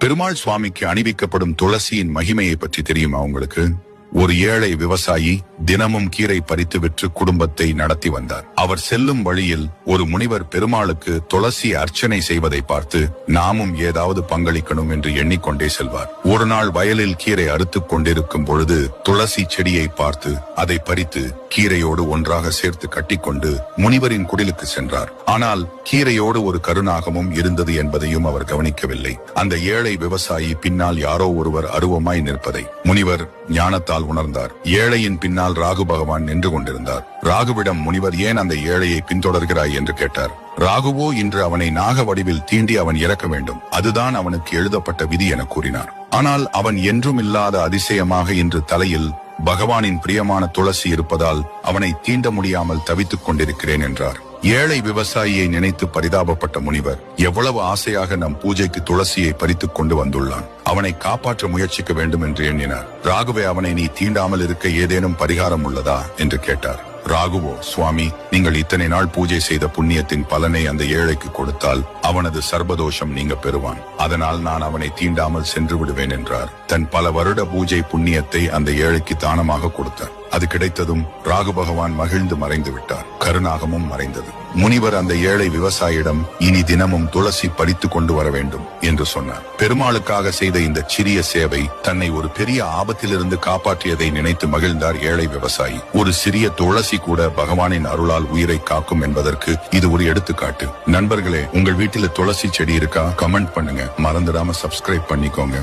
பெருமாள் சுவாமிக்கு அணிவிக்கப்படும் துளசியின் மகிமையை பற்றி தெரியுமா உங்களுக்கு? ஒரு ஏழை விவசாயி தினமும் கீரை பறித்து விற்று குடும்பத்தை நடத்தி வந்தார். அவர் செல்லும் வழியில் ஒரு முனிவர் பெருமாளுக்கு துளசி அர்ச்சனை செய்வதை பார்த்து நாமும் ஏதாவது பங்களிக்கணும் என்று எண்ணிக்கொண்டே செல்வார். ஒரு நாள் வயலில் கீரை அறுத்துக் கொண்டிருக்கும் பொழுது துளசி செடியை பார்த்து அதை பறித்து கீரையோடு ஒன்றாக சேர்த்து கட்டிக்கொண்டு முனிவரின் குடிலுக்கு சென்றார். ஆனால் கீரையோடு ஒரு கருணாகமும் இருந்தது என்பதையும் அவர் கவனிக்கவில்லை. அந்த ஏழை விவசாயி பின்னால் யாரோ ஒருவர் அருவமாய் நிற்பதை முனிவர் ஞானத்தால் உணர்ந்தார். ஏழையின் பின்னால் ராகு பகவான் நின்று கொண்டிருந்தார். ராகுவிடம் முனிவர் ஏன் அந்த ஏழையை பின்தொடர்கிறாய் என்று கேட்டார். ராகுவோ இன்று அவனை நாக வடிவில் தீண்டி அவன் இறக்க வேண்டும். அதுதான் அவனுக்கு எழுதப்பட்ட விதி என கூறினார். ஆனால் அவன் என்றும் இல்லாத அதிசயமாக இன்று தலையில் பகவானின் பிரியமான துளசி இருப்பதால் அவனை தீண்ட முடியாமல் தவித்துக் கொண்டிருக்கிறேன் என்றார். ஏழை விவசாயியை நினைத்து பரிதாபப்பட்ட முனிவர் எவ்வளவு ஆசையாக நம் பூஜைக்கு துளசியை பறித்துக் கொண்டு வந்துள்ளான். அவனை காப்பாற்ற முயற்சிக்க வேண்டும் என்று எண்ணினார். ராகுவே அவனை நீ தீண்டாமல் இருக்க ஏதேனும் பரிகாரம் உள்ளதா? என்று கேட்டார். ராகுவோ சுவாமி நீங்கள் இத்தனை நாள் பூஜை செய்த புண்ணியத்தின் பலனை அந்த ஏழைக்கு கொடுத்தால் அவனது சர்பதோஷம் நீங்க பெறுவான். அதனால் நான் அவனை தீண்டாமல் சென்று விடுவேன் என்றார். தன் பல வருட பூஜை புண்ணியத்தை அந்த ஏழைக்கு தானமாக கொடுத்தார். அது கிடைத்ததும் ராகு பகவான் மகிழ்ந்து மறைந்து விட்டார். கருணாகமும் மறைந்தது. முனிவர் அந்த ஏழை விவசாயிடம் இனி தினமும் துளசி பறித்து கொண்டு வர வேண்டும் என்று சொன்னார். பெருமாளுக்காக செய்த இந்த சிறிய சேவை தன்னை ஒரு பெரிய ஆபத்திலிருந்து காப்பாற்றியதை நினைத்து மகிழ்ந்தார் ஏழை விவசாயி. ஒரு சிறிய துளசி கூட பகவானின் அருளால் உயிரை காக்கும் என்பதற்கு இது ஒரு எடுத்துக்காட்டு. நண்பர்களே உங்கள் வீட்டில துளசி செடி இருக்கா? கமெண்ட் பண்ணுங்க. மறந்துடாம சப்ஸ்கிரைப் பண்ணிக்கோங்க.